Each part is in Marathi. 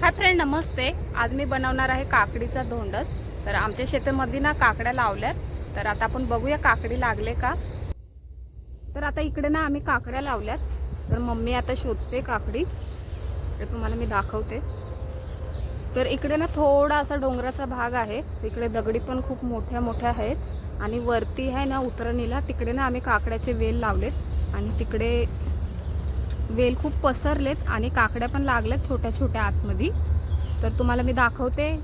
हाय फ्रेंड नमस्ते आज मी बनवणार आहे काकडीचा धोंडस. तर आमच्या शेतामध्ये ना काकड्या लावल्यात. तर आता आपण बघूया काकडी लागले का. तर आता इकडे ना आम्ही काकड्या लावल्यात. तर मम्मी आता शोधते काकडी. तर तुम्हाला मी दाखवते. तर इकडे ना थोडा असा डोंगराचा भाग आहे. तिकडे दगडी पण खूप मोठ्या मोठ्या आहेत. आणि वरती आहे ना उतरणीला तिकडे ना आम्ही काकड्याचे वेल लावलेत. आणि तिकडे वेल खूप पसरलेत आणि काकड्या पण लागल्यात छोट्या छोट्या आतमध्ये. तर तुम्हाला मी दाखवते.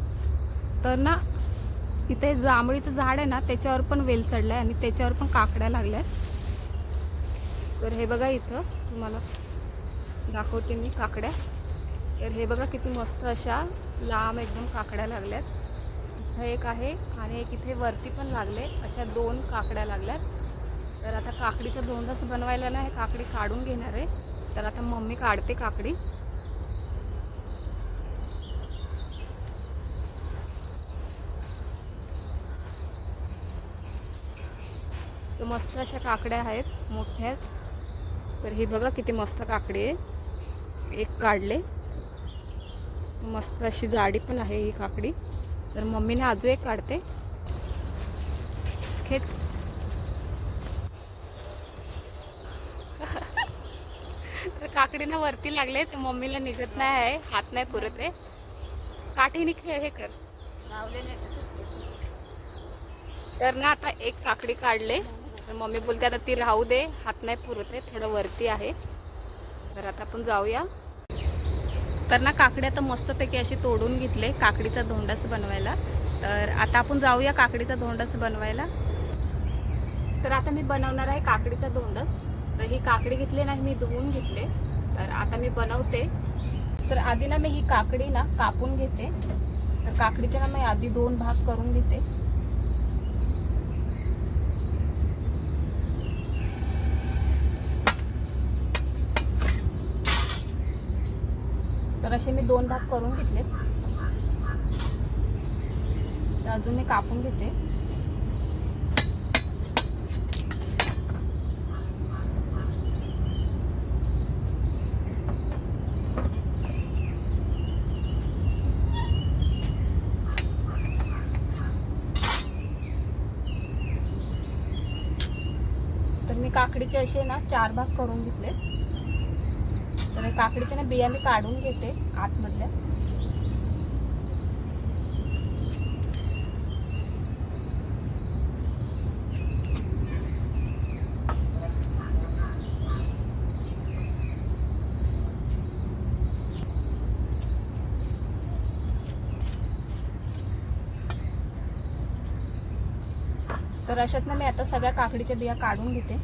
तर ना इथे जांभळीचं झाड आहे ना त्याच्यावर पण वेल चढलाय आणि त्याच्यावर पण काकड्या लागल्यात. तर हे बघा इथं तुम्हाला दाखवते मी काकड्या. तर हे बघा किती मस्त अशा लांब एकदम काकड्या लागल्यात. इथं एक आहे आणि एक इथे वरती पण लागले अशा दोन काकड्या लागल्यात. तर आता काकडीचं दोनच बनवायला ना हे काकडी काढून घेणार आहे. तर आता मम्मी काढते काकडी. तर मस्त अशा काकड्या आहेत मोठ्याच. तर हे बघा किती मस्त काकडी आहे. एक काढले. मस्त अशी जाडी पण आहे ही काकडी. तर मम्मीने अजून एक काढते. खेच तर काकडीनं वरती लागले तर मम्मीला निघत नाही आहे हात नाही पुरत आहे. काठीने हे कर. तर ना आता एक काकडी काढले. तर मम्मी बोलते आता ती राहू दे हात नाही पुरत आहे थोडं वरती आहे. तर आता आपण जाऊया. तर ना काकडी आता मस्तपैकी अशी तोडून घेतले काकडीचा धोंडाच बनवायला. तर आता आपण जाऊया काकडीचा धोंडाच बनवायला. तर आता मी बनवणार आहे काकडीचा धोंडस तर ही काकडी घेतली नाही मी धुवून घेतले. तर आता मी बनवते. तर आधी ना मी ही काकडी ना कापून घेते. तर काकडीचे ना मी आधी दोन भाग करून घेते. तर असे मी दोन भाग करून घेतले. तर अजून मी कापून घेते तर मी काकडीचे असे ना चार भाग करून घेतले. तर काकडीच्या ना बिया मी काढून घेते आतमधल्या तर अशात ना मी आता सगळ्या काकडीच्या बिया काढून घेते.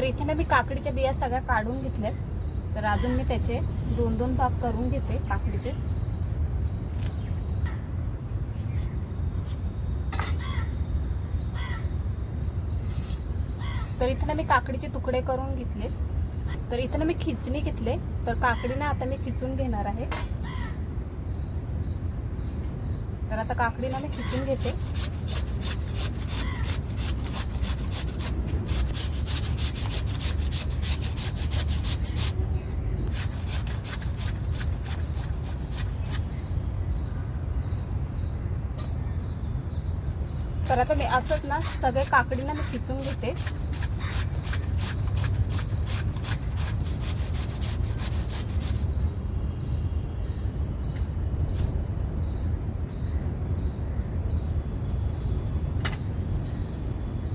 तर इथे ना मी काकडीच्या बिया सगळ्या काढून घेतल्यात. तर अजून मी त्याचे दोन दोन भाग करून घेते काकडीचे. तर इथे ना मी काकडीचे तुकडे करून घेतले. तर इथे ना मी खिचणी घेतले. तर काकडी ना आता मी खिचून घेणार आहे. तर आता काकडी ना मी खिचून घेते. तर आता मी असंच ना सगळे काकडीला मी खिचून घेते.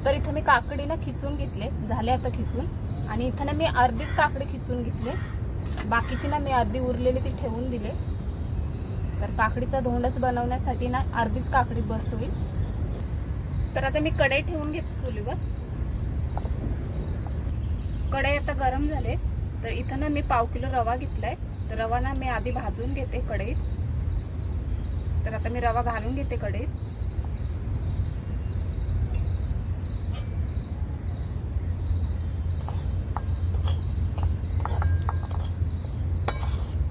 तर इथं मी काकडी ना खिचून घेतले झाले आता खिचून. आणि इथं ना मी अर्धीच काकडी खिचून घेतले. बाकीची ना मी अर्धी उरलेली ती ठेवून दिले. तर काकडीचा धोंडच बनवण्यासाठी ना अर्धीच काकडी बस होईल तर आता मी कढई ठेवून घेते चुलीवर. कढई आता गरम झाले. तर इथं ना मी पाव किलो रवा घेतलाय. तर रवा ना मी आधी भाजून घेते कढईत. तर आता मी रवा घालून घेते कढईत.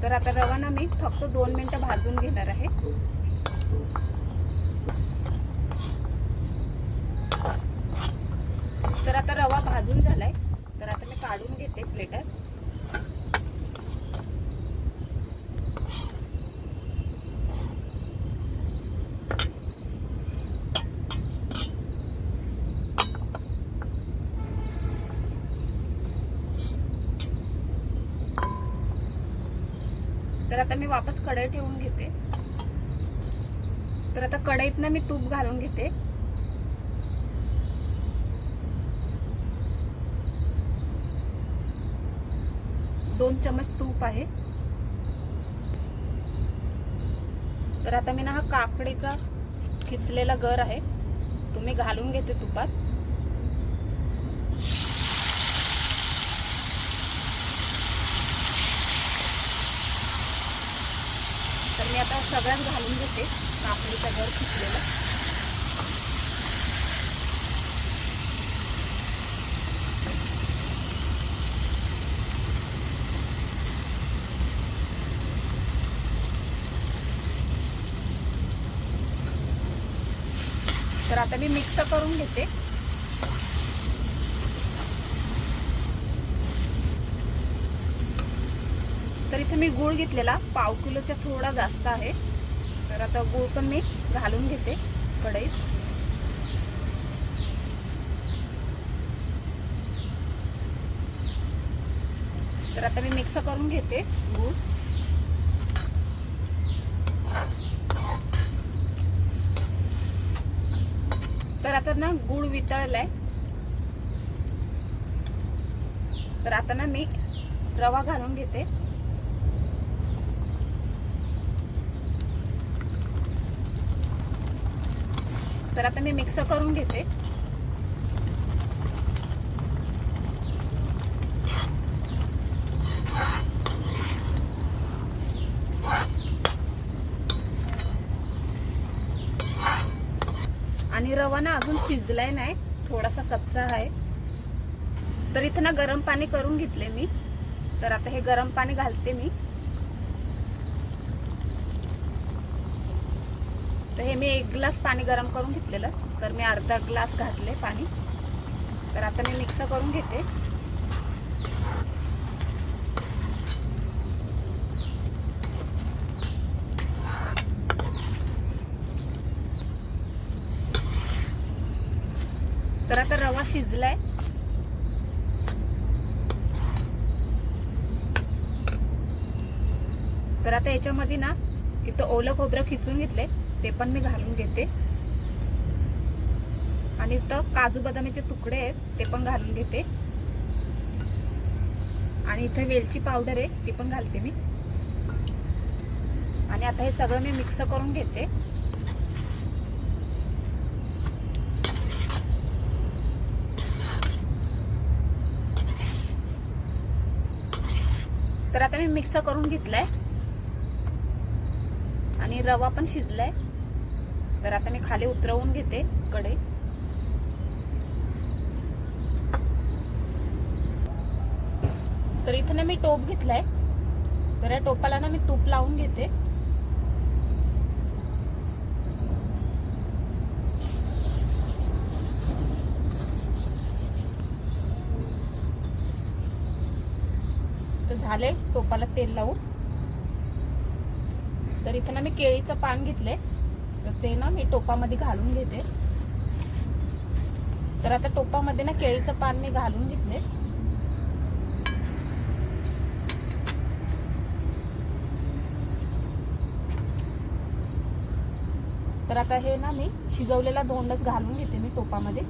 तर आता रवा ना मी फक्त दोन मिनिटं भाजून घेणार आहे. तर आता रवा भाजून झालाय. तर आता मी काढून घेते प्लेटर तर आता मी वापस कढई ठेवून घेते. तर आता कढईतनं मी तूप घालून घेते. दोन चमच तूप आहे. तर आता मी ना हा काकडीचा खिचलेला गर आहे. तुम्ही घालून घेते तुपात. तर मी आता सगळ्यात घालून घेते काकडीचा गर खिचलेला. आता मी मिक्स करून घेते. तर इथे मी गूळ घेतलेला. पाव किलोच्या थोडा जास्त आहे. तर आता गूळ पण मी घालून घेते कढईत. तर आता मी मिक्स करून घेते गूळ. आता ना गूळ वितळलाय. तर आता ना मी रवा घालून घेते. तर आता मी मिक्स करून घेते आणि रवा ना अजून शिजलाय नाही थोडासा कच्चा आहे. तर इथं ना गरम पाणी करून घेतले मी. तर आता हे गरम पाणी घालते मी. तर हे मी एक ग्लास पाणी गरम करून घेतलेलं. तर मी अर्धा ग्लास घातले पाणी. तर आता मी मिक्स करून घेते. तर आता रवा शिजलाय. तर आता याच्यामध्ये ना इथं ओलं खोबरं खिचून घेतले ते पण मी घालून घेते. आणि इथं काजू बदामीचे तुकडे आहेत ते पण घालून घेते. आणि इथं वेलची पावडर आहे ती पण घालते मी. आणि आता हे सगळं मी मिक्स करून घेते. तर आता मी मिक्स करून घेतलाय. आणि रवा पण शिजलाय. तर आता मी खाली उतरवून घेते कडे. तर इथं ना मी टोप घेतलाय. तर या टोपाला ना मी तूप लावून घेते. झाले टोपाला तेल लावून. तर इथं ना मी केळीचं पान घेतले. तर ते ना मी टोपामध्ये घालून घेते. तर आता टोपामध्ये ना केळीचं पान मी घालून घेतले. तर आता हे ना मी शिजवलेला दोंडच घालून घेते मी टोपामध्ये.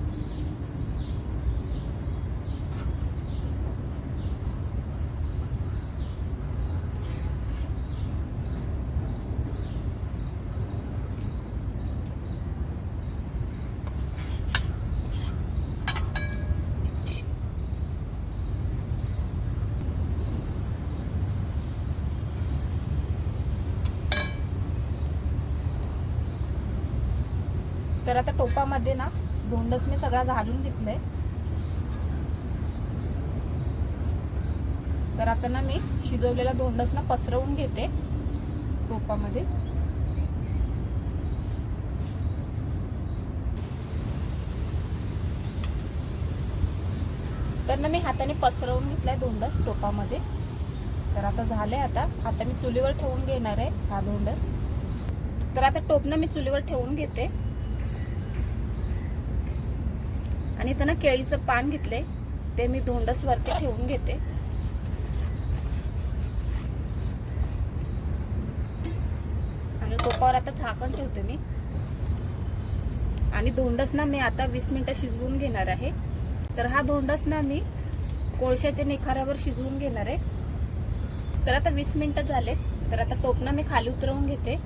तर आता टोपामध्ये ना धोंडस मी सगळा घालून घेतलंय. तर आता ना मी शिजवलेला धोंडस ना पसरवून घेते टोपामध्ये. तर ना मी हाताने पसरवून घेतलाय धोंडस टोपामध्ये. तर आता झालंय आता आता मी चुलीवर ठेवून घेणार आहे हा धोंडस. तर आता टोपनं मी चुलीवर ठेवून घेते. आणि इथं ना केळीचं पान घेतले ते मी धोंडस वरती ठेवून घेते. आणि टोपावर आता झाकण ठेवते मी. आणि धोंडस ना मी आता वीस मिनिटं शिजवून घेणार आहे. तर हा धोंडस ना मी कोळशाच्या निखाऱ्यावर शिजवून घेणार आहे. तर आता वीस मिनिटं झाले. तर आता टोपणं मी खाली उतरवून घेते.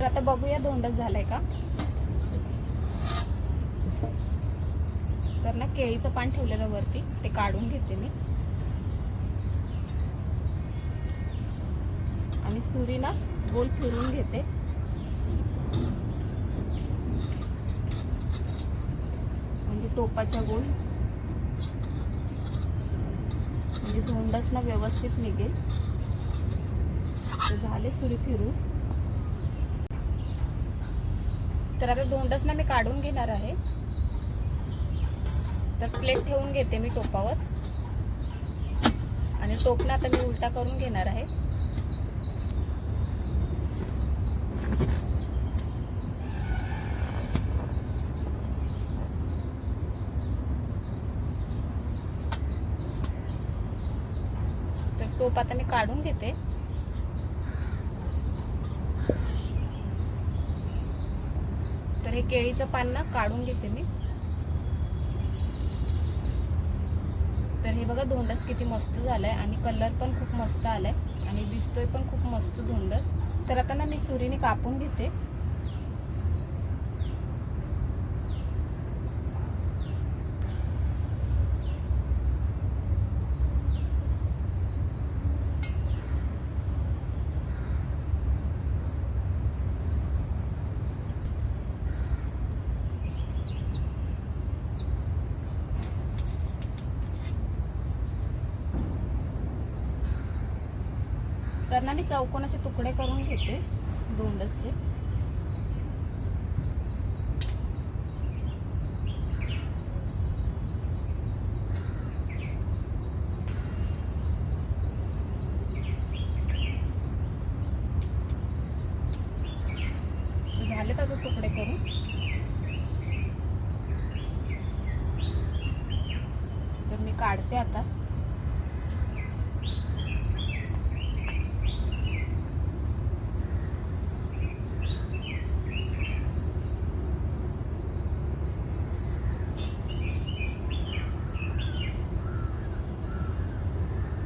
तर आता बघूया धोंडस झालाय का? तर ना केळीचं पान ठेवलेलं वरती ते काढून घेते मी. आणि सुरी ना गोल फिरून घेते. म्हणजे टोपाच्या गोल. म्हणजे धोंडस ना व्यवस्थित निघेल. झाले सुरी फिरून. तर आता धोंडस ना मी काढून घेणार आहे. तर प्लेट ठेवून घेते मी टोपावर. आणि टोपला आता मी उलटा करून घेणार आहे. तर टोप आता मी काढून घेते. तर हे केळीचं पान ना काढून घेते मी. तर हे बघा धोंडस किती मस्त झालाय आणि कलर पण खूप मस्त आलाय आणि दिसतोय पण खूप मस्त धोंडस. तर आता ना मी सुरीने कापून घेते. ना मी चौकोनाचे तुकडे करून घेते दोंडसचे झाले आता तुकडे करून तर मी काढते आता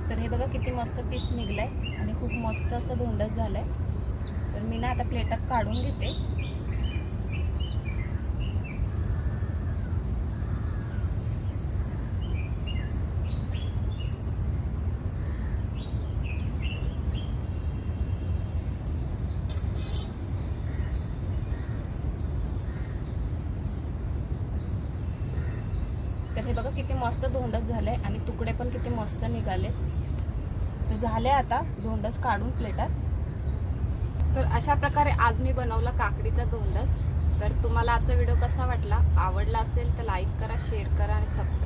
तर हे बघा किती मस्त पीस निघलाय आणि खूप मस्त असं धोंडच झालंय. तर मी ना आता प्लेटात काढून घेते. तर हे बघा किती मस्त धोंडच झालंय आणि तुकडे पण किती मस्त निघाले. तर झाले आता धोंडस काढून प्लेटात तर अशा प्रकारे आज मी बनवला काकडीचा धोंडस. तर तुम्हाला आजचा व्हिडिओ कसा वाटला? आवडला असेल तर लाईक करा शेअर करा आणि सबस्क्राईब